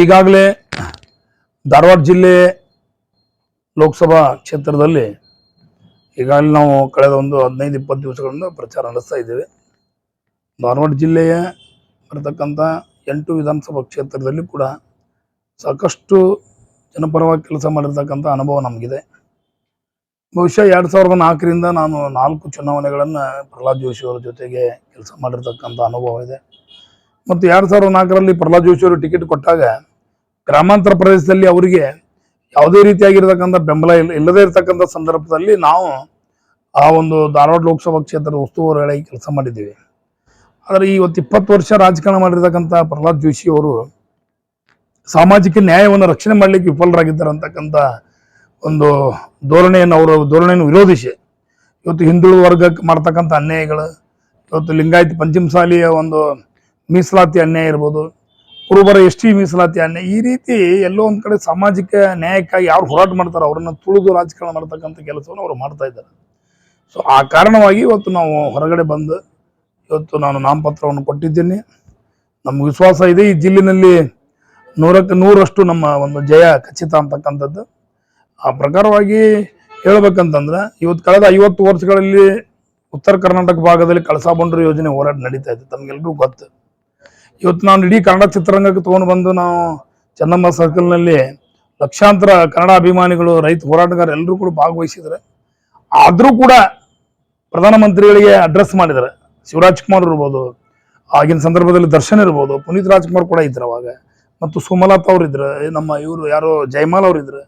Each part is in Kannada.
ಈಗಾಗಲೇ ಧಾರವಾಡ ಜಿಲ್ಲೆ ಲೋಕಸಭಾ ಕ್ಷೇತ್ರದಲ್ಲಿ ಈಗಾಗಲೇ ನಾವು ಕಳೆದ ಒಂದು ಹದಿನೈದು, ಇಪ್ಪತ್ತು ದಿವಸಗಳಿಂದ ಪ್ರಚಾರ ನಡೆಸ್ತಾ ಇದ್ದೇವೆ. ಧಾರವಾಡ ಜಿಲ್ಲೆಯ ಬರತಕ್ಕಂಥ ಎಂಟು ವಿಧಾನಸಭಾ ಕ್ಷೇತ್ರದಲ್ಲಿ ಕೂಡ ಸಾಕಷ್ಟು ಜನಪರವಾಗಿ ಕೆಲಸ ಮಾಡಿರ್ತಕ್ಕಂಥ ಅನುಭವ ನಮಗಿದೆ. ಬಹುಶಃ ಎರಡು ಸಾವಿರದ ನಾಲ್ಕರಿಂದ ನಾನು ನಾಲ್ಕು ಚುನಾವಣೆಗಳನ್ನು ಪ್ರಹ್ಲಾದ್ ಜೋಶಿ ಅವರ ಜೊತೆಗೆ ಕೆಲಸ ಮಾಡಿರ್ತಕ್ಕಂಥ ಅನುಭವ ಇದೆ. ಮತ್ತು ಎರಡು ಸಾವಿರದ ನಾಲ್ಕರಲ್ಲಿ ಪ್ರಹ್ಲಾದ್ ಜೋಶಿ ಅವರು ಟಿಕೆಟ್ ಕೊಟ್ಟಾಗ ಗ್ರಾಮಾಂತರ ಪ್ರದೇಶದಲ್ಲಿ ಅವರಿಗೆ ಯಾವುದೇ ರೀತಿಯಾಗಿರ್ತಕ್ಕಂಥ ಬೆಂಬಲ ಇಲ್ಲ, ಇಲ್ಲದೇ ಇರತಕ್ಕಂಥ ಸಂದರ್ಭದಲ್ಲಿ ನಾವು ಆ ಒಂದು ಧಾರವಾಡ ಲೋಕಸಭಾ ಕ್ಷೇತ್ರದ ಉಸ್ತುವಾರಿಗಳಾಗಿ ಕೆಲಸ ಮಾಡಿದ್ದೀವಿ. ಆದರೆ ಇವತ್ತು ಇಪ್ಪತ್ತು ವರ್ಷ ರಾಜಕಾರಣ ಮಾಡಿರ್ತಕ್ಕಂಥ ಪ್ರಹ್ಲಾದ್ ಜೋಶಿ ಅವರು ಸಾಮಾಜಿಕ ನ್ಯಾಯವನ್ನು ರಕ್ಷಣೆ ಮಾಡಲಿಕ್ಕೆ ವಿಫಲರಾಗಿದ್ದಾರೆ ಅಂತಕ್ಕಂಥ ಒಂದು ಧೋರಣೆಯನ್ನು ಅವರು, ಧೋರಣೆಯನ್ನು ವಿರೋಧಿಸಿ ಇವತ್ತು ಹಿಂದುಳಿದ ವರ್ಗಕ್ಕೆ ಮಾಡ್ತಕ್ಕಂಥ ಅನ್ಯಾಯಗಳು, ಇವತ್ತು ಲಿಂಗಾಯತ್ ಪಂಚಮಸಾಲಿಯ ಒಂದು ಮೀಸಲಾತಿ ಅನ್ಯಾಯ ಇರ್ಬೋದು, ಕುರುಬರ ಎಸ್ ಟಿ ಮೀಸಲಾತಿ ಅನ್ಯಾಯ, ಈ ರೀತಿ ಎಲ್ಲೋ ಒಂದು ಕಡೆ ಸಾಮಾಜಿಕ ನ್ಯಾಯಕ್ಕಾಗಿ ಯಾರು ಹೋರಾಟ ಮಾಡ್ತಾರೋ ಅವರನ್ನು ತುಳಿದು ರಾಜಕಾರಣ ಮಾಡ್ತಕ್ಕಂಥ ಕೆಲಸವನ್ನು ಅವರು ಮಾಡ್ತಾ ಇದ್ದಾರೆ. ಸೊ ಆ ಕಾರಣವಾಗಿ ಇವತ್ತು ನಾವು ಹೊರಗಡೆ ಬಂದು ಇವತ್ತು ನಾನು ನಾಮಪತ್ರವನ್ನು ಕೊಟ್ಟಿದ್ದೀನಿ. ನಮ್ಗೆ ವಿಶ್ವಾಸ ಇದೆ, ಈ ಜಿಲ್ಲೆನಲ್ಲಿ ನೂರಕ್ಕೆ ನೂರಷ್ಟು ನಮ್ಮ ಒಂದು ಜಯ ಖಚಿತ ಅಂತಕ್ಕಂಥದ್ದು. ಆ ಪ್ರಕಾರವಾಗಿ ಹೇಳ್ಬೇಕಂತಂದ್ರೆ, ಇವತ್ತು ಕಳೆದ ಐವತ್ತು ವರ್ಷಗಳಲ್ಲಿ ಉತ್ತರ ಕರ್ನಾಟಕ ಭಾಗದಲ್ಲಿ ಕಳಸಾ ಬಂಡೂರು ಯೋಜನೆ ಹೋರಾಟ ನಡೀತಾ ಇದೆ. ಗೊತ್ತು. ಇವತ್ತು ನಾನು ಇಡೀ ಕನ್ನಡ ಚಿತ್ರರಂಗಕ್ಕೆ ತೊಗೊಂಡು ಬಂದು ನಾವು ಚೆನ್ನಮ್ಮ ಸರ್ಕಲ್ನಲ್ಲಿ ಲಕ್ಷಾಂತರ ಕನ್ನಡ ಅಭಿಮಾನಿಗಳು, ರೈತ ಹೋರಾಟಗಾರ ಎಲ್ಲರೂ ಕೂಡ ಭಾಗವಹಿಸಿದ್ದಾರೆ. ಆದರೂ ಕೂಡ ಪ್ರಧಾನಮಂತ್ರಿಗಳಿಗೆ ಅಡ್ರೆಸ್ ಮಾಡಿದ್ದಾರೆ. ಶಿವರಾಜ್ ಕುಮಾರ್ ಇರ್ಬೋದು, ಆಗಿನ ಸಂದರ್ಭದಲ್ಲಿ ದರ್ಶನ್ ಇರ್ಬೋದು, ಪುನೀತ್ ರಾಜ್ಕುಮಾರ್ ಕೂಡ ಇದ್ರು ಅವಾಗ. ಮತ್ತು ಸುಮಲತಾ ಅವ್ರು ಇದ್ರು ನಮ್ಮ ಇವರು ಯಾರೋ ಜಯಮಾಲ್ ಅವ್ರು ಇದ್ರು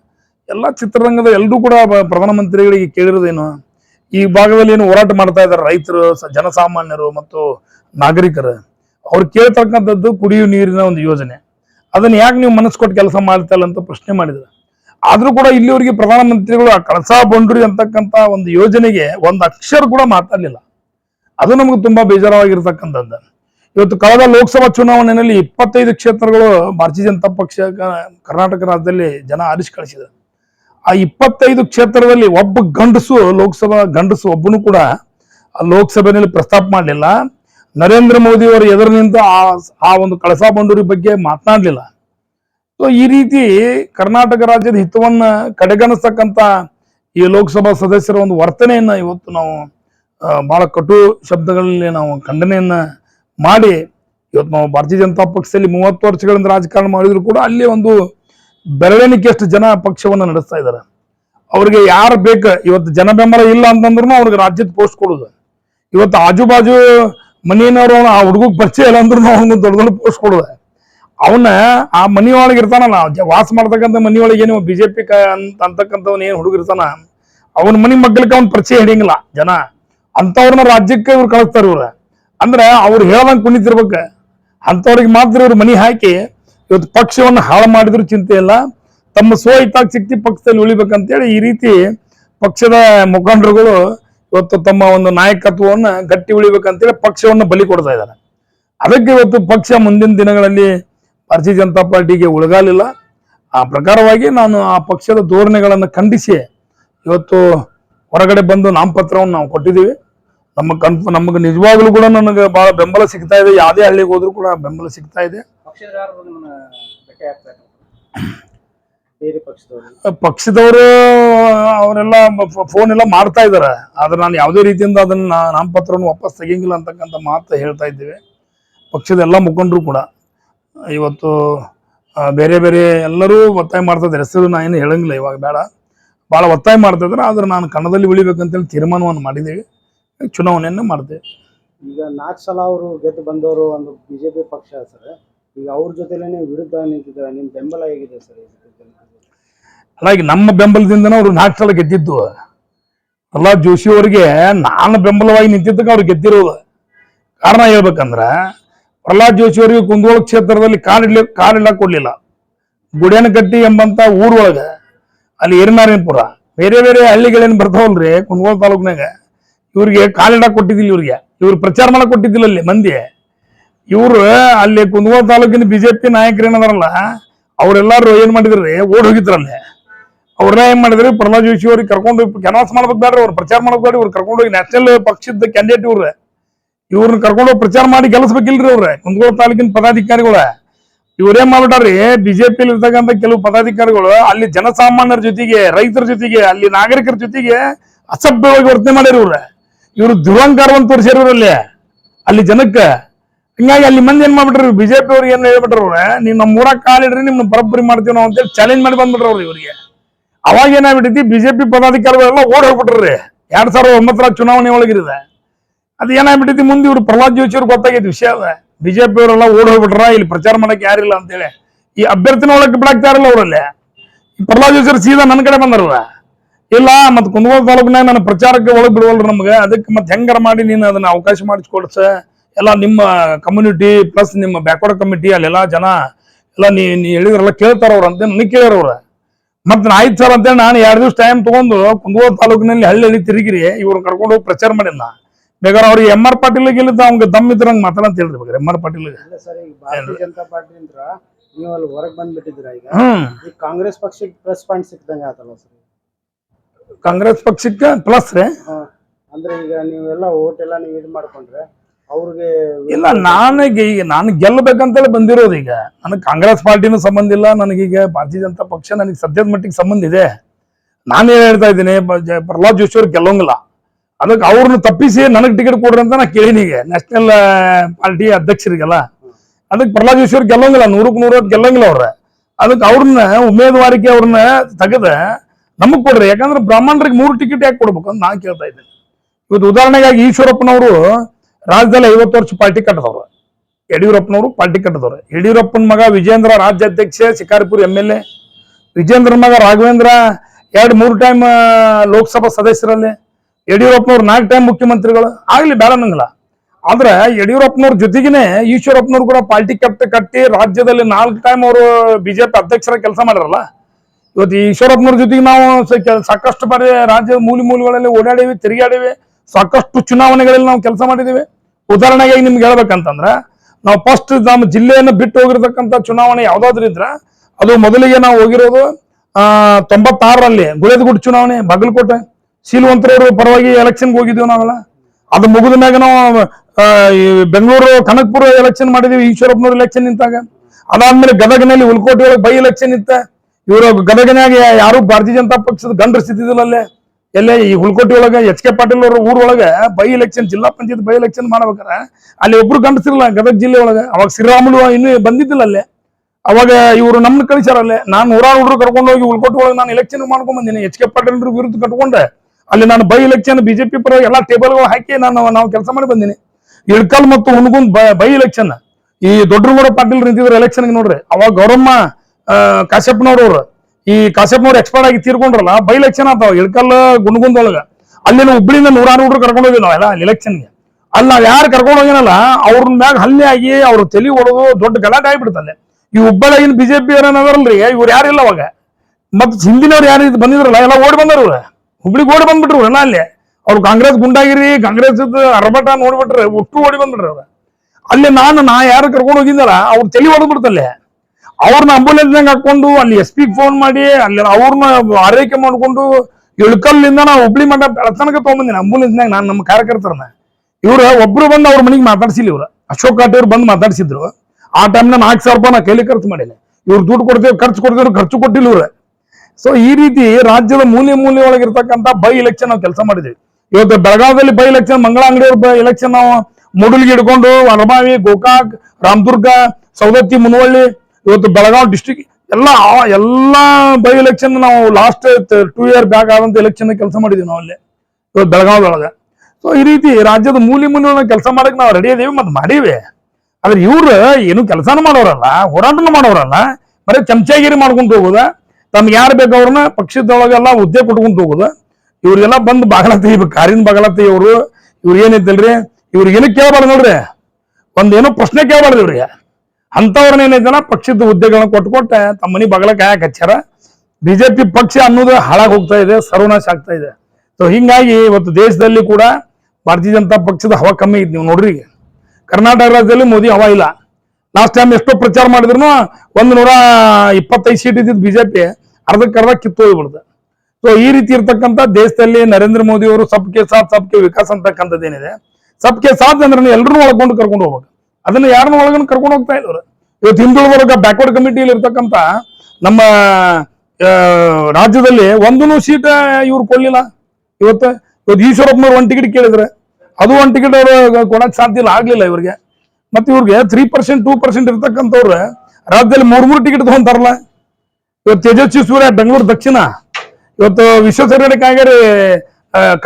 ಎಲ್ಲ ಚಿತ್ರರಂಗದ ಎಲ್ಲರೂ ಕೂಡ ಪ್ರಧಾನಮಂತ್ರಿಗಳಿಗೆ ಕೇಳಿರೋದೇನು, ಈ ಭಾಗದಲ್ಲಿ ಏನು ಹೋರಾಟ ಮಾಡ್ತಾ ಇದ್ದಾರೆ ರೈತರು ಜನಸಾಮಾನ್ಯರು ಮತ್ತು ನಾಗರಿಕರು. ಅವ್ರು ಕೇಳ್ತಕ್ಕಂಥದ್ದು ಕುಡಿಯುವ ನೀರಿನ ಒಂದು ಯೋಜನೆ. ಅದನ್ನ ಯಾಕೆ ನೀವು ಮನಸ್ಸು ಕೊಟ್ಟು ಕೆಲಸ ಮಾಡ್ತಾ ಇಲ್ಲ ಅಂತ ಪ್ರಶ್ನೆ ಮಾಡಿದ್ರು. ಆದ್ರೂ ಕೂಡ ಇಲ್ಲಿವರೆಗೆ ಪ್ರಧಾನಮಂತ್ರಿಗಳು ಆ ಕಳಸಾ ಬಂಡ್ರಿ ಅಂತಕ್ಕಂಥ ಒಂದು ಯೋಜನೆಗೆ ಒಂದು ಅಕ್ಷರ ಕೂಡ ಮಾತಾಡಲಿಲ್ಲ. ಅದು ನಮಗೆ ತುಂಬಾ ಬೇಜಾರವಾಗಿರ್ತಕ್ಕಂಥದ್ದು ಇವತ್ತು ಕಳೆದ ಲೋಕಸಭಾ ಚುನಾವಣೆಯಲ್ಲಿ ಇಪ್ಪತ್ತೈದು ಕ್ಷೇತ್ರಗಳು ಭಾರತೀಯ ಜನತಾ ಪಕ್ಷ ಕರ್ನಾಟಕ ರಾಜ್ಯದಲ್ಲಿ ಜನ ಆರಿಸಿ ಕಳಿಸಿದ್ರು. ಆ ಇಪ್ಪತ್ತೈದು ಕ್ಷೇತ್ರದಲ್ಲಿ ಒಬ್ಬ ಗಂಡಸು, ಲೋಕಸಭಾ ಗಂಡಸು ಒಬ್ಬನು ಕೂಡ ಲೋಕಸಭೆಯಲ್ಲಿ ಪ್ರಸ್ತಾಪ ಮಾಡಲಿಲ್ಲ. ನರೇಂದ್ರ ಮೋದಿ ಅವರು ಎದುರು ನಿಂತು ಆ ಒಂದು ಕಳಸಾ ಬಂಡೂರಿ ಬಗ್ಗೆ ಮಾತನಾಡಲಿಲ್ಲ. ಸೊ ಈ ರೀತಿ ಕರ್ನಾಟಕ ರಾಜ್ಯದ ಹಿತವನ್ನ ಕಡೆಗಣಿಸ್ತಕ್ಕಂಥ ಈ ಲೋಕಸಭಾ ಸದಸ್ಯರ ಒಂದು ವರ್ತನೆಯನ್ನ ಇವತ್ತು ನಾವು ಬಹಳ ಕಟು ಶಬ್ದಗಳಲ್ಲಿ ನಾವು ಖಂಡನೆಯನ್ನ ಮಾಡಿ ಇವತ್ತು ನಾವು ಭಾರತೀಯ ಜನತಾ ಪಕ್ಷದಲ್ಲಿ ಮೂವತ್ತು ವರ್ಷಗಳಿಂದ ರಾಜಕಾರಣ ಮಾಡಿದ್ರು ಕೂಡ ಅಲ್ಲಿ ಒಂದು ಬೆರಳೆಣಿಕೆಯಷ್ಟು ಜನ ಪಕ್ಷವನ್ನು ನಡೆಸ್ತಾ ಇದ್ದಾರೆ. ಅವ್ರಿಗೆ ಯಾರು ಬೇಕು ಇವತ್ತು ಜನ ಬೆಂಬಲ ಇಲ್ಲ ಅಂತಂದ್ರೂ ಅವ್ರಿಗೆ ರಾಜ್ಯದ ಪೋಸ್ಟ್ ಕೊಡೋದು. ಇವತ್ತು ಆಜು ಬಾಜು ಮನೆಯವರು ಆ ಹುಡುಗ ಪರಿಚಯ ಇಲ್ಲ ಅಂದ್ರೂ ಅವನು ದೊಡ್ಡ ದೊಡ್ಡ ಪೋಸ್ಟ್ ಕೊಡುದ. ಅವನ್ನ ಆ ಮನೆಯೊಳಗೆ ಇರ್ತಾನಲ್ಲ ವಾಸ ಮಾಡ್ತಕ್ಕಂಥ ಮನೆಯೊಳಗೆ ಬಿ ಏನು ಬಿಜೆಪಿ ಅಂತ ಅಂತಕ್ಕಂಥವ್ನ ಏನು ಹುಡುಗ ಇರ್ತಾನ, ಅವನ ಮನೆ ಮಗ್ಗಲಿಕ್ಕೆ ಅವ್ನ ಪರಿಚಯ ಹಿಡಿಯಂಗಿಲ್ಲ ಜನ. ಅಂಥವ್ರನ್ನ ರಾಜ್ಯಕ್ಕೆ ಇವ್ರು ಕಳಿಸ್ತಾರೆ ಇವ್ರ. ಅಂದ್ರೆ ಅವ್ರು ಹೇಳ್ದಂಗ್ ಕುಣಿತಿರ್ಬೇಕ. ಅಂಥವ್ರಿಗೆ ಮಾತ್ರ ಇವ್ರು ಮನಿ ಹಾಕಿ ಇವತ್ತು ಪಕ್ಷವನ್ನು ಹಾಳು ಮಾಡಿದ್ರು ಚಿಂತೆ ಇಲ್ಲ. ತಮ್ಮ ಸ್ವಹಿತಾಸಕ್ತಿ ಪಕ್ಷದಲ್ಲಿ ಉಳಿಬೇಕಂತೇಳಿ ಈ ರೀತಿ ಪಕ್ಷದ ಮುಖಂಡರುಗಳು ಇವತ್ತು ತಮ್ಮ ಒಂದು ನಾಯಕತ್ವವನ್ನು ಗಟ್ಟಿ ಉಳಿಬೇಕಂತೇಳಿ ಪಕ್ಷವನ್ನು ಬಲಿ ಕೊಡ್ತಾ ಇದ್ದಾರೆ. ಅದಕ್ಕೆ ಇವತ್ತು ಪಕ್ಷ ಮುಂದಿನ ದಿನಗಳಲ್ಲಿ ಭಾರತೀಯ ಜನತಾ ಪಾರ್ಟಿಗೆ ಉಳಗಾಲಿಲ್ಲ. ಆ ಪ್ರಕಾರವಾಗಿ ನಾನು ಆ ಪಕ್ಷದ ಧೋರಣೆಗಳನ್ನು ಖಂಡಿಸಿ ಇವತ್ತು ಹೊರಗಡೆ ಬಂದು ನಾಮಪತ್ರವನ್ನು ನಾವು ಕೊಟ್ಟಿದ್ದೀವಿ. ನಮ್ಮ ಕನ್ಫ ನಮಗೆ ನಿಜವಾಗ್ಲೂ ಕೂಡ ನನಗೆ ಬಹಳ ಬೆಂಬಲ ಸಿಗ್ತಾ ಇದೆ. ಯಾವುದೇ ಹಳ್ಳಿಗೆ ಹೋದ್ರೂ ಕೂಡ ಬೆಂಬಲ ಸಿಗ್ತಾ ಇದೆ ಪಕ್ಷದ ಯಾರು ನಿಮ್ಮನ್ನ ಭೇಟಿ ಆಗ್ತಾರೆ ಬೇರೆ ಪಕ್ಷದವರು? ಪಕ್ಷದವರು ಅವರೆಲ್ಲ ಫೋನ್ ಎಲ್ಲ ಮಾಡ್ತಾ ಇದ್ದಾರೆ ಆದ್ರೆ ನಾನು ಯಾವುದೇ ರೀತಿಯಿಂದ ಅದನ್ನ ನಾಮಪತ್ರವನ್ನು ವಾಪಸ್ ತೆಗಿಯಂಗಿಲ್ಲ ಅಂತಕ್ಕಂಥ ಮಾತು ಹೇಳ್ತಾ ಇದ್ದೇವೆ. ಪಕ್ಷದ ಎಲ್ಲ ಮುಖಂಡರು ಕೂಡ. ಇವತ್ತು ಬೇರೆ ಬೇರೆ ಎಲ್ಲರೂ ಒತ್ತಾಯ ಮಾಡ್ತಾ ಇದ್ದಾರೆ ಹೆಸರು ನಾನು ಏನು ಹೇಳಂಗಿಲ್ಲ ಇವಾಗ ಬೇಡ. ಭಾಳ ಒತ್ತಾಯ ಮಾಡ್ತಾ ಇದ್ದಾರೆ ಆದ್ರೆ ನಾನು ಕನ್ನಡದಲ್ಲಿ ಉಳಿಬೇಕಂತೇಳಿ ತೀರ್ಮಾನವನ್ನು ಮಾಡಿದ್ದೇವೆ. ಚುನಾವಣೆಯನ್ನು ಮಾಡ್ತೇವೆ. ಈಗ ನಾಲ್ಕು ಸಲ ಅವರು ಗೆದ್ದು ಬಂದವರು ಒಂದು ಬಿಜೆಪಿ ಪಕ್ಷ ಸರ್. ಈಗ ಅವ್ರ ಜೊತೆಲೇನೆ ವಿರುದ್ಧ ನಿಂತಿದ್ದಾರೆ? ನಿಮ್ಮ ಬೆಂಬಲ ಹೇಗಿದೆ ಸರ್ ಅಲ್ಲ ಈಗ ನಮ್ಮ ಬೆಂಬಲದಿಂದನೇ ಅವರು ನಾಲ್ಕು ಸಲ ಗೆದ್ದಿದ್ದು. ಪ್ರಹ್ಲಾದ್ ಜೋಶಿ ಅವರಿಗೆ ನಾನು ಬೆಂಬಲವಾಗಿ ನಿಂತಿದ್ದಕ್ಕೆ ಅವ್ರು ಗೆದ್ದಿರೋದು. ಕಾರಣ ಹೇಳ್ಬೇಕಂದ್ರ, ಪ್ರಹ್ಲಾದ್ ಜೋಶಿ ಅವರಿಗೆ ಕುಂದಗೋಳ ಕ್ಷೇತ್ರದಲ್ಲಿ ಕಾಲಿಡ್ಲಿ ಕಾಲಿಡಕ್ಕೆ ಕೊಡ್ಲಿಲ್ಲ. ಗುಡೇನಕಟ್ಟಿ ಎಂಬಂತ ಊರೊಳಗೆ, ಅಲ್ಲಿ ಏರಿನಾರಾಯಣಪುರ, ಬೇರೆ ಬೇರೆ ಹಳ್ಳಿಗಳೇನು ಬರ್ತಾವಲ್ರಿ ಕುಂದಗೋಳ ತಾಲೂಕ್ನಾಗ. ಇವ್ರಿಗೆ ಕಾಲಿಡಕ್ಕೆ ಕೊಟ್ಟಿದ್ದಿಲ್ಲ ಇವ್ರಿಗೆ. ಇವ್ರು ಪ್ರಚಾರ ಮಾಡಕ್ಕೆ ಕೊಟ್ಟಿದ್ದಿಲ್ಲ ಅಲ್ಲಿ ಮಂದಿ. ಇವ್ರು ಅಲ್ಲಿ ಕುಂದಗೋಳ ತಾಲೂಕಿನ ಬಿಜೆಪಿ ನಾಯಕರು ಏನದಾರಲ್ಲ ಅವರೆಲ್ಲರೂ ಏನು ಮಾಡಿದ್ರಿ, ಓಡ್ ಹೋಗಿದ್ರಲ್ಲಿ. ಅವ್ರನ್ನ ಏನ್ ಮಾಡಿದ್ರಿ? ಪ್ರಹ್ಲಾದ್ ಜೋಶಿ ಅವ್ರಿಗೆ ಕರ್ಕೊಂಡು ಕೆನವಾಸ್ ಮಾಡ್ಬೇಕು ಬೇಡ್ರಿ ಅವ್ರು ಪ್ರಚಾರ ಮಾಡ್ಬೇಕು ಬೇಡ್ರಿ ಇವ್ರು ಕರ್ಕೊಂಡು ಹೋಗಿ ನ್ಯಾಷನಲ್ ಪಕ್ಷದ ಕ್ಯಾಂಡಿಡೇಟ್ ಇವ್ರೆ ಇವ್ರನ್ನ ಕರ್ಕೊಂಡು ಹೋಗಿ ಪ್ರಚಾರ ಮಾಡಿ ಗೆಲ್ಲಿಸ್ಬೇಕಿಲ್ರಿ ಅವ್ರ ಕುಂದಗೋಳ ತಾಲೂಕಿನ ಪದಾಧಿಕಾರಿಗಳ. ಇವ್ರೇನ್ ಮಾಡ್ಬಿಟ್ಟಾರ್ರಿ? ಬಿಜೆಪಿ ಇರ್ತಕ್ಕಂಥ ಕೆಲವು ಪದಾಧಿಕಾರಿಗಳು ಅಲ್ಲಿ ಜನಸಾಮಾನ್ಯರ ಜೊತೆಗೆ, ರೈತರ ಜೊತೆಗೆ, ಅಲ್ಲಿ ನಾಗರಿಕರ ಜೊತೆಗೆ ಅಸಭ್ಯವಾಗಿ ವರ್ತನೆ ಮಾಡ್ಯಾರ ಇವ್ರ ಇವ್ರು ದುರಂಕಾರವನ್ನು ತೋರಿಸ್ಯಾರ ಇವ್ರಲ್ಲಿ ಅಲ್ಲಿ ಜನಕ್ಕೆ. ಹಿಂಗಾಗಿ ಅಲ್ಲಿ ಮಂದಿ ಏನ್ ಮಾಡ್ಬಿಟ್ರಿ ಬಿಜೆಪಿ ಅವ್ರಿಗೆ ಏನ್ ಹೇಳ್ಬಿಟ್ರ ನೀವ್ ನಮ್ಮ ಊರಾಗ ಕಾಲಿಡ್ರಿ, ನಿಮ್ನ ಬರಬ್ಬರಿ ಮಾಡ್ತೀವಿ ನಾವು ಅಂತೇಳಿ ಚಾಲೆಂಜ್ ಮಾಡಿ ಬಂದ್ಬಿಟ್ರ ಅವ್ರು ಇವ್ರಿಗೆ. ಅವಾಗ ಏನಾಗ್ಬಿಟ್ಟೈತಿ? ಬಿಜೆಪಿ ಪದಾಧಿಕಾರಿಗಳೆಲ್ಲ ಓಡ್ ಹೋಗ್ಬಿಟ್ರಿ ಎರಡ್ ಸಾವಿರದ ಒಂಬತ್ತರ ಚುನಾವಣೆ ಒಳಗಿರಿದೆ. ಅದು ಏನಾಗ್ಬಿಟ್ಟೈತಿ? ಮುಂದೆ ಇವ್ರು ಪ್ರಹ್ಲಾದ್ ಜೋಶಿ ಅವ್ರಿಗೆ ಗೊತ್ತಾಗೈತಿ ವಿಷಯ ಅದ. ಬಿಜೆಪಿ ಅವರೆಲ್ಲ ಓಡ್ ಹೋಗ್ಬಿಟ್ರ? ಇಲ್ಲಿ ಪ್ರಚಾರ ಮಾಡಕ್ ಯಾರಿಲ್ಲ ಅಂತೇಳಿ. ಈ ಅಭ್ಯರ್ಥಿನ ಒಳಗೆ ಬಿಡಾಕ್ತಾ ಇರಲ್ಲ ಅವರಲ್ಲಿ. ಪ್ರಹ್ಲಾದ್ ಜೋಶಿ ಸೀದಾ ನನ್ನ ಕಡೆ ಬಂದರಲ್ಲ. ಇಲ್ಲ ಮತ್ ಕುಂದಗೋಳ ತಾಲೂಕಿನಾಗ ನನ್ನ ಪ್ರಚಾರಕ್ಕೆ ಒಳಗ್ ಬಿಡುವಲ್ರಿ ನಮ್ಗೆ. ಅದಕ್ಕೆ ಮತ್ತೆ ಹೆಂಗಾರ ಮಾಡಿ ನೀನು ಅದನ್ನ ಅವಕಾಶ ಮಾಡಿಸ್ಕೊಡ್ಸ. ಎಲ್ಲ ನಿಮ್ಮ ಕಮ್ಯುನಿಟಿ ಪ್ಲಸ್ ನಿಮ್ಮ ಬ್ಯಾಕ್ವರ್ಡ್ ಕಮಿಟಿ ಅಲ್ಲೆಲ್ಲ ಜನ ಎಲ್ಲ ನೀ ನೀ ಹೇಳಿದ್ರಲ್ಲ ಕೇಳ್ತಾರ ಅವ್ರು ಅಂತ ನನಗೆ ಕೇಳ್ಯಾರ ಅವ್ರ. ಮತ್ ನಾ ಆಯ್ತು ಸರ್ ಅಂತೇಳಿ ನಾನು ಎರಡು ದಿವಸ ಟೈಮ್ ತಗೊಂಡು ಕುಂದಗೋಳ ತಾಲೂಕಿನಲ್ಲಿ ಹಳ್ಳಿ ಹಳ್ಳಿ ತಿರುಗಿರಿ ಇವ್ರು ಕರ್ಕೊಂಡು ಹೋಗಿ ಪ್ರಚಾರ ಮಾಡಿಲ್ಲ. ಬೇಕಾದ್ರೆ ಅವ್ರಿಗೆ ಎಂ ಆರ್ ಪಾಟೀಲ್ ಗೆಲ್ಲಿದ್ದ ಅವ್ಗೆ ದಮ್ ಇದ್ರಂಗ್ ಮಾತಾಡಂತ ಹೇಳ್ರಿ ಬೇಕಾದ್ರೆ ಎಂ ಆರ್ ಪಾಟೀಲ್ ಜನತಾ ಪಾರ್ಟಿಯಿಂದ ನೀವು ಅಲ್ಲಿ ಹೊರಗೆ ಬಂದ್ಬಿಟ್ಟಿದ್ರ ಈಗ? ಈಗ ಕಾಂಗ್ರೆಸ್ ಪಕ್ಷಕ್ಕೆ ಪ್ಲಸ್ ಪಾಯಿಂಟ್ ಆತಲ್ಲ ಸರ್ ಕಾಂಗ್ರೆಸ್ ಪಕ್ಷಕ್ಕೆ ಪ್ಲಸ್ ರೀ. ಅಂದ್ರೆ ಈಗ ನೀವೆಲ್ಲ ಓಟ್ ಎಲ್ಲ ನೀವು ಇದು ಮಾಡ್ಕೊಂಡ್ರೆ ಅವ್ರಿಗೆ ಇಲ್ಲ, ನನಗೆ ಈಗ ನಾನು ಗೆಲ್ಲಬೇಕಂತೇಳಿ ಬಂದಿರೋದು ಈಗ. ನನಗೆ ಕಾಂಗ್ರೆಸ್ ಪಾರ್ಟಿನೂ ಸಂಬಂಧ ಇಲ್ಲ ನನಗೀಗ ಭಾರತೀಯ ಜನತಾ ಪಕ್ಷ ನನಗೆ ಸದ್ಯದ ಮಟ್ಟಿಗೆ ಸಂಬಂಧ ಇದೆ. ನಾನೇನು ಹೇಳ್ತಾ ಇದ್ದೀನಿ ಪ್ರಹ್ಲಾದ್ ಜೋಶಿ ಅವ್ರು ಗೆಲ್ಲೋಂಗಿಲ್ಲ. ಅದಕ್ಕೆ ಅವ್ರನ್ನ ತಪ್ಪಿಸಿ ನನಗೆ ಟಿಕೆಟ್ ಕೊಡ್ರಿ ಅಂತ ನಾ ಕೇಳೀನಿ ಈಗ, ನ್ಯಾಷನಲ್ ಪಾರ್ಟಿ ಅಧ್ಯಕ್ಷರಿಗೆಲ್ಲ. ಅದಕ್ಕೆ ಪ್ರಹ್ಲಾದ್ ಜೋಶಿ ಅವ್ರು ಗೆಲ್ಲೋಂಗಿಲ್ಲ ನೂರಕ್ಕೆ ನೂರ ಗೆಲ್ಲೋಂಗಿಲ್ಲ ಅವ್ರ. ಅದಕ್ಕೆ ಅವ್ರನ್ನ ಉಮೇದುವಾರಿಕೆ ಅವ್ರನ್ನ ತೆಗೆದ ನಮಗ್ ಕೊಡ್ರಿ, ಯಾಕಂದ್ರೆ ಬ್ರಾಹ್ಮಣರಿಗೆ ಮೂರು ಟಿಕೆಟ್ ಯಾಕೆ ಕೊಡ್ಬೇಕು ಅಂತ ನಾನು ಕೇಳ್ತಾ ಇದ್ದೀನಿ. ಇವತ್ತು ಉದಾಹರಣೆಗಾಗಿ ಈಶ್ವರಪ್ಪನವರು ರಾಜ್ಯದಲ್ಲಿ ಐವತ್ತು ವರ್ಷ ಪಾರ್ಟಿ ಕಟ್ಟದವ್ರು. ಯಡಿಯೂರಪ್ಪನವರು ಪಾರ್ಟಿ ಕಟ್ಟದವ್ರು. ಯಡಿಯೂರಪ್ಪನ ಮಗ ವಿಜೇಂದ್ರ ರಾಜ್ಯಾಧ್ಯಕ್ಷ, ಶಿಕಾರಿಪುರ ಎಂ ಎಲ್ ಎ. ವಿಜೇಂದ್ರನ ಮಗ ರಾಘವೇಂದ್ರ ಎರಡು ಮೂರು ಟೈಮ್ ಲೋಕಸಭಾ ಸದಸ್ಯರಲ್ಲಿ. ಯಡಿಯೂರಪ್ಪನವ್ರು ನಾಲ್ಕು ಟೈಮ್ ಮುಖ್ಯಮಂತ್ರಿಗಳು. ಆಗ್ಲಿ ಬೇಡ ನಂಗಿಲ್ಲ. ಆದ್ರೆ ಯಡಿಯೂರಪ್ಪನವ್ರ ಜೊತೆಗೇನೆ ಈಶ್ವರಪ್ಪನವ್ರು ಕೂಡ ಪಾರ್ಟಿ ಕಟ್ಟ ಕಟ್ಟಿ ರಾಜ್ಯದಲ್ಲಿ ನಾಲ್ಕು ಟೈಮ್ ಅವರು ಬಿಜೆಪಿ ಅಧ್ಯಕ್ಷರ ಕೆಲಸ ಮಾಡಿರಲ್ಲ ಇವತ್ತು ಈಶ್ವರಪ್ಪನವ್ರ ಜೊತೆಗೆ ನಾವು ಸಾಕಷ್ಟು ಬಾರಿ ರಾಜ್ಯದ ಮೂಲೆ ಮೂಲೆಗಳಲ್ಲಿ ಓಡಾಡೇವಿ, ತಿರುಗಾಡೀವಿ. ಸಾಕಷ್ಟು ಚುನಾವಣೆಗಳಲ್ಲಿ ನಾವು ಕೆಲಸ ಮಾಡಿದ್ದೀವಿ. ಉದಾಹರಣೆಗೆ ನಿಮ್ಗೆ ಹೇಳ್ಬೇಕಂತಂದ್ರೆ, ನಾವು ಫಸ್ಟ್ ನಮ್ಮ ಜಿಲ್ಲೆಯನ್ನು ಬಿಟ್ಟು ಹೋಗಿರ್ತಕ್ಕಂಥ ಚುನಾವಣೆ ಯಾವ್ದಾದ್ರು ಇದ್ರೆ, ಅದು ಮೊದಲಿಗೆ ನಾವು ಹೋಗಿರೋದು ತೊಂಬತ್ತಾರರಲ್ಲಿ ಗುಳೇದಗುಡ್ ಚುನಾವಣೆ, ಬಾಗಲಕೋಟೆ. ಶೀಲವಂತರವರು ಪರವಾಗಿ ಎಲೆಕ್ಷನ್ಗೆ ಹೋಗಿದ್ದೀವಿ ನಾವೆಲ್ಲ. ಅದು ಮುಗಿದ ಮ್ಯಾಗ ನಾವು ಬೆಂಗಳೂರು ಕನಕಪುರ ಎಲೆಕ್ಷನ್ ಮಾಡಿದೀವಿ ಈಶ್ವರಪ್ಪನವ್ರ ಎಲೆಕ್ಷನ್ ನಿಂತಾಗ. ಅದಾದ್ಮೇಲೆ ಗದಗನಲ್ಲಿ ಉಲ್ಕೋಟೆ ಒಳಗೆ ಬೈ ಎಲೆಕ್ಷನ್ ಇತ್ತ. ಇವರು ಗದಗನಾಗ ಯಾರು ಭಾರತೀಯ ಜನತಾ ಪಕ್ಷದ ಗಂಡ್ರ ಸ್ಥಿತಿದಲ್ಲೇ ಎಲ್ಲೇ ಈ ಹುಲ್ಕೋಟಿ ಒಳಗ ಎಚ್ ಕೆ ಪಾಟೀಲ್ ಅವ್ರ ಊರೊಳಗ ಬೈ ಎಲೆಕ್ಷನ್ ಜಿಲ್ಲಾ ಪಂಚಾಯತ್ ಬೈ ಎಲೆಕ್ಷನ್ ಮಾಡ್ಬೇಕಾರ? ಅಲ್ಲಿ ಒಬ್ರು ಗಂಡಸಿರಲ್ಲ ಗದಗ ಜಿಲ್ಲೆ ಒಳಗೆ. ಅವಾಗ ಶ್ರೀರಾಮುಲು ಇನ್ನೂ ಬಂದಿದ್ದಿಲ್ಲ ಅಲ್ಲೇ. ಅವಾಗ ಇವರು ನಮ್ಮನ್ನ ಕಳಿಸಾರಲ್ಲೇ ನಾನು ನೂರಾರು ಹುಡುಗರು ಕರ್ಕೊಂಡು ಹೋಗಿ ಹುಲ್ಕೋಟಿ ಒಳಗೆ ನಾನು ಎಲೆಕ್ಷನ್ ಮಾಡ್ಕೊಂಡ್ ಬಂದಿನಿ. ಎಚ್ ಕೆ ಪಾಟೀಲ್ ವಿರುದ್ಧ ಕಟ್ಕೊಂಡೆ. ಅಲ್ಲಿ ನಾನು ಬೈ ಎಲೆಕ್ಷನ್ ಬಿಜೆಪಿ ಪರ ಎಲ್ಲಾ ಟೇಬಲ್ಗಳು ಹಾಕಿ ನಾನು, ನಾವು ಕೆಲಸ ಮಾಡಿ ಬಂದಿನಿ. ಇಳ್ಕಲ್ ಮತ್ತು ಹುಣಗುಂದ್ ಬೈ ಎಲೆಕ್ಷನ್ ಈ ದೊಡ್ಡರುಗೌಡ ಪಾಟೀಲ್ ನಿಂತಿದ್ರು ಎಲೆಕ್ಷನ್ ನೋಡ್ರಿ. ಅವಾಗ ಗೌರಮ್ಮ ಕಾಶ್ಯಪ್ಪನವ್ರವ್ರು ಈ ಕಾಶ್ಯಪ್ಪನವ್ರು ಎಕ್ಸ್ಪರ್ಟ್ ಆಗಿ ತೀರ್ಕೊಂಡ್ರಲ್ಲ ಬೈ ಎಲೆಕ್ಷನ್ ಆತಾವ ಇಳ್ಕಲ್ ಗುಣಗುಂದೊಳಗ ಅಲ್ಲಿನ ಹುಬ್ಳಿಯಿಂದ ನೂರಾರು ಹುಡುಗರು ಕರ್ಕೊಂಡು ಹೋಗಿವಿ ನಾವೆಲ್ಲ ಎಲೆಕ್ಷನ್ಗೆ ಅಲ್ಲಿ ನಾವ್ ಯಾರು ಕರ್ಕೊಂಡು ಹೋಗಿನಲ್ಲ, ಅವ್ರ ಮ್ಯಾಗ ಹಲ್ಲೆ ಆಗಿ, ಅವ್ರ ತಲೆ ಹೊಡೆದು ದೊಡ್ಡ ಗಲಾಟೆ ಆಗ್ಬಿಡ್ತಲ್ಲೇ ಈ ಹುಬ್ಬಳ್ಳಿಗಿನ ಬಿಜೆಪಿ ಏನದಾರಲ್ರಿ, ಇವ್ರು ಯಾರಿಲ್ಲ ಅವಾಗ? ಮತ್ ಹಿಂದಿನವ್ರು ಯಾರು ಇದು ಬಂದಿದ್ರಲ್ಲ, ಎಲ್ಲ ಓಡಿ ಬಂದರು ಹುಬ್ಳಿಗೆ ಓಡಿ ಬಂದ್ಬಿಟ್ರು ಎಲ್ಲ ಅಲ್ಲಿ. ಅವ್ರು ಕಾಂಗ್ರೆಸ್ ಗುಂಡಾಗಿರಿ, ಕಾಂಗ್ರೆಸ್ ಅರಬಟ ನೋಡ್ಬಿಟ್ರೆ ಒಟ್ಟು ಓಡಿ ಬಂದ್ಬಿಟ್ರು ಅವ್ರು. ಅಲ್ಲಿ ನಾನು, ನಾ ಯಾರು ಕರ್ಕೊಂಡು ಹೋಗಿದ್ದಲ್ಲ, ಅವ್ರು ತಲೆ ಹೊಡೆದ್ಬಿಡ್ತಲ್ಲೇ ಅವ್ರನ್ನ ಅಂಬುಲೆನ್ಸ್ನಾಗ ಹಾಕೊಂಡು ಅಲ್ಲಿ ಎಸ್ ಪಿ ಫೋನ್ ಮಾಡಿ ಅಲ್ಲಿ ಅವ್ರನ್ನ ಆರೈಕೆ ಮಾಡ್ಕೊಂಡು ಇಳ್ಕಲ್ಲಿಂದ ನಾ ಹುಬ್ಳಿ ಮಠ ಬೆಳತನಕ ತಗೊಂಬಂದಿನಿ ಅಂಬುಲೆನ್ಸ್ನಾಗ ನಾನು ನಮ್ಮ ಕಾರ್ಯಕರ್ತರನ್ನ. ಇವ್ರು ಒಬ್ರು ಬಂದು ಅವ್ರ ಮನೆಗೆ ಮಾತಾಡ್ಸಿಲ್ಲ ಇವ್ರು. ಅಶೋಕ್ ಕಾಟಿ ಅವ್ರು ಬಂದು ಮಾತಾಡ್ಸಿದ್ರು. ಆ ಟೈಮ್ನ ನಾಲ್ಕು ಸಾವಿರ ರೂಪಾಯಿ ನಾ ಕೈಲಿ ಖರ್ಚು ಮಾಡಿಲ್ಲ ಇವ್ರು ದುಡ್ಡು ಕೊಡ್ತೇವೆ, ಖರ್ಚು ಕೊಡ್ತೇವ್ರು ಖರ್ಚು ಕೊಟ್ಟಿಲ್ಲ ಇವ್ರು. ಸೊ ಈ ರೀತಿ ರಾಜ್ಯದ ಮೂಲೆ ಮೂಲೆ ಒಳಗಿರ್ತಕ್ಕಂಥ ಬೈ ಎಲೆಕ್ಷನ್ ನಾವು ಕೆಲಸ ಮಾಡಿದ್ವಿ. ಇವತ್ತು ಬೆಳಗಾವದಲ್ಲಿ ಬೈ ಎಲೆಕ್ಷನ್ ಮಂಗಳ ಅಂಗಡಿಯವ್ರ ಎಲೆಕ್ಷನ್ ನಾವು ಮುಡುಲ್ಗಿ ಹಿಡ್ಕೊಂಡು ವರಬಾವಿ ಗೋಕಾಕ್, ರಾಮದುರ್ಗ, ಸವದತ್ತಿ, ಮುನವಳ್ಳಿ ಇವತ್ತು ಬೆಳಗಾವಿ ಡಿಸ್ಟಿಕ್ ಎಲ್ಲ ಎಲ್ಲ ಬೈ ಎಲೆಕ್ಷನ್ ನಾವು ಲಾಸ್ಟ್ ಟೂ ಇಯರ್ ಬ್ಯಾಕ್ ಆದಂತ ಎಲೆಕ್ಷನ್ ಕೆಲಸ ಮಾಡಿದೀವಿ ನಾವು ಅಲ್ಲಿ. ಇವತ್ತು ಬೆಳಗಾವಿ ಒಳಗೆ ಸೊ ಈ ರೀತಿ ರಾಜ್ಯದ ಮೂಲೆ ಮೂಲೆ ಕೆಲಸ ಮಾಡಕ್ ನಾವು ರೆಡಿ ಇದೀವಿ ಮತ್ತೆ ಮಾಡೀವಿ. ಆದ್ರೆ ಇವ್ರು ಏನು ಕೆಲಸನೂ ಮಾಡೋರಲ್ಲ, ಹೋರಾಟನೂ ಮಾಡೋರಲ್ಲ, ಬರೀ ಚಮಚಾಗಿರಿ ಮಾಡ್ಕೊಂತ ಹೋಗುದ, ತಮ್ಗೆ ಯಾರು ಬೇಕು ಅವ್ರನ್ನ ಪಕ್ಷದೊಳಗೆಲ್ಲ ಹುದ್ದೆ ಕೊಟ್ಕೊಂತ ಹೋಗುದ. ಇವ್ರಿಗೆಲ್ಲ ಬಂದು ಬಾಗಲ ತೆಗಿಬೇಕು ಕಾರಿನ ಬಾಗಲ ತೆಗಿಯೋರು ಇವ್ರು ಏನೈತಲ್ರಿ ಇವ್ರಿಗೆ ಏನು ಕೇಳಬಾರ್ದು ನೋಡ್ರಿ. ಒಂದೇನೋ ಪ್ರಶ್ನೆ ಕೇಳಬಾರ್ದು ಇವ್ರಿಗೆ. ಅಂಥವ್ರನ್ನ ಏನೈತಲ್ಲ ಪಕ್ಷದ ಹುದ್ದೆಗಳನ್ನ ಕೊಟ್ಟು ಕೊಟ್ಟೆ. ತಮ್ಮ ಮನೆ ಬಾಗಲ ಕಾಯಕ್ ಹಚ್ಚಾರ ಬಿಜೆಪಿ ಪಕ್ಷ ಅನ್ನೋದು ಹಾಳಾಗ್ ಹೋಗ್ತಾ ಇದೆ, ಸರ್ವನಾಶ ಆಗ್ತಾ ಇದೆ. ಸೊ ಹಿಂಗಾಗಿ ಇವತ್ತು ದೇಶದಲ್ಲಿ ಕೂಡ ಭಾರತೀಯ ಜನತಾ ಪಕ್ಷದ ಹವಾ ಕಮ್ಮಿ ಇದೆ ನೀವು ನೋಡ್ರಿ ಕರ್ನಾಟಕ ರಾಜ್ಯದಲ್ಲಿ ಮೋದಿ ಹವಾ ಇಲ್ಲ. ಲಾಸ್ಟ್ ಟೈಮ್ ಎಷ್ಟೋ ಪ್ರಚಾರ ಮಾಡಿದ್ರು ಒಂದು ನೂರ ಇಪ್ಪತ್ತೈದು ಸೀಟ್ ಇದ್ದಿದ್ದು ಬಿಜೆಪಿ. ಅರ್ಧಕ್ಕೆ ಅರ್ಧ ಕಿತ್ತು ಹೋಗ್ಬಿಡ್ತು. ಸೊ ಈ ರೀತಿ ಇರ್ತಕ್ಕಂಥ ದೇಶದಲ್ಲಿ ನರೇಂದ್ರ ಮೋದಿ ಅವರು ಸಬ್ಕೆ ಸಾಥ್, ಸಬ್ಕೆ ವಿಕಾಸ್ ಅಂತಕ್ಕಂಥದ್ದು ಏನಿದೆ. ಸಬ್ಕೆ ಸಾಥ್ ಅಂದ್ರೆ ಎಲ್ಲರೂ ಒಳಗೊಂಡು ಕರ್ಕೊಂಡು ಹೋಗ್ಬೇಕು. ಅದನ್ನ ಯಾರನ್ನ ಒಳಗನ್ನು ಕರ್ಕೊಂಡು ಹೋಗ್ತಾ ಇದ್ರು ಇವತ್ತು ಹಿಂದುಳಿದ ವರ್ಗ ಬ್ಯಾಕ್ವರ್ಡ್ ಕಮಿಟಿಯಲ್ಲಿ ಇರ್ತಕ್ಕಂಥ ನಮ್ಮ ರಾಜ್ಯದಲ್ಲಿ ಒಂದೂ ಸೀಟ್ ಇವ್ರು ಕೊಡ್ಲಿಲ್ಲ. ಇವತ್ತು ಇವತ್ತು ಈಶ್ವರಪ್ಪನವ್ರು ಒಂದು ಟಿಕೆಟ್ ಕೇಳಿದ್ರೆ, ಅದು ಒಂದು ಟಿಕೆಟ್ ಅವರು ಕೊಡಕ್ಕೆ ಸಾಧ್ಯ ಇಲ್ಲ, ಆಗ್ಲಿಲ್ಲ ಇವ್ರಿಗೆ. ಮತ್ತೆ ಇವ್ರಿಗೆ ತ್ರೀ ಪರ್ಸೆಂಟ್ ಟೂ ಪರ್ಸೆಂಟ್ ಇರ್ತಕ್ಕಂಥವ್ರು ರಾಜ್ಯದಲ್ಲಿ ಮೂರ್, ಮೂರು ಟಿಕೆಟ್ ತಗೊಂತಾರಲ್ಲ ಇವತ್ತು ತೇಜಸ್ವಿ ಸೂರ್ಯ, ಬೆಂಗಳೂರು ದಕ್ಷಿಣ, ಇವತ್ತು ವಿಶ್ವೇಶ್ವರ ಕಾಗೇರಿ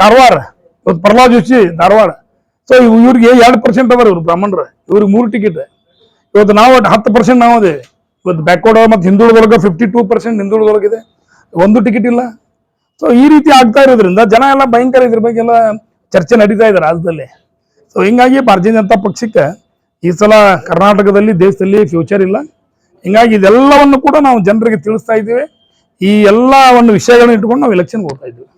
ಕಾರವಾರ ಇವತ್ತು ಪ್ರಹ್ಲಾದ್ ಜೋಶಿ ಧಾರವಾಡ. ಸೊ ಇವ್ರಿಗೆ ಎರಡು ಪರ್ಸೆಂಟ್ ಅದಾರ ಇವ್ರು ಬ್ರಾಹ್ಮಣರು. ಇವ್ರಿಗೆ ಮೂರು ಟಿಕೆಟ್ ಇವತ್ತು ನಾವು ಹತ್ತು ಪರ್ಸೆಂಟ್ ನಾವು ಅದೇ. ಇವತ್ತು ಬ್ಯಾಕ್ವರ್ಡ್ ಮತ್ತು ಹಿಂದುಳಿದ ವರ್ಗ ಫಿಫ್ಟಿ ಟೂ ಪರ್ಸೆಂಟ್ ಹಿಂದುಳಿದೊಳಗಿದೆ ಒಂದು ಟಿಕೆಟ್ ಇಲ್ಲ. ಸೊ ಈ ರೀತಿ ಆಗ್ತಾ ಇರೋದ್ರಿಂದ ಜನ ಎಲ್ಲ ಭಯಂಕರ ಇದ್ರ ಬಗ್ಗೆ ಎಲ್ಲ ಚರ್ಚೆ ನಡೀತಾ ಇದೆ ರಾಜ್ಯದಲ್ಲಿ ಸೊ ಹಿಂಗಾಗಿ ಭಾರತೀಯ ಜನತಾ ಪಕ್ಷಕ್ಕೆ ಈ ಸಲ ಕರ್ನಾಟಕದಲ್ಲಿ, ದೇಶದಲ್ಲಿ ಫ್ಯೂಚರ್ ಇಲ್ಲ. ಹಿಂಗಾಗಿ ಇದೆಲ್ಲವನ್ನು ಕೂಡ ನಾವು ಜನರಿಗೆ ತಿಳಿಸ್ತಾ ಇದ್ದೀವಿ. ಈ ಎಲ್ಲ ಒಂದು ವಿಷಯಗಳನ್ನ ಇಟ್ಕೊಂಡು ನಾವು ಎಲೆಕ್ಷನ್ಗೆ ಹೋಗ್ತಾ ಇದ್ದೀವಿ.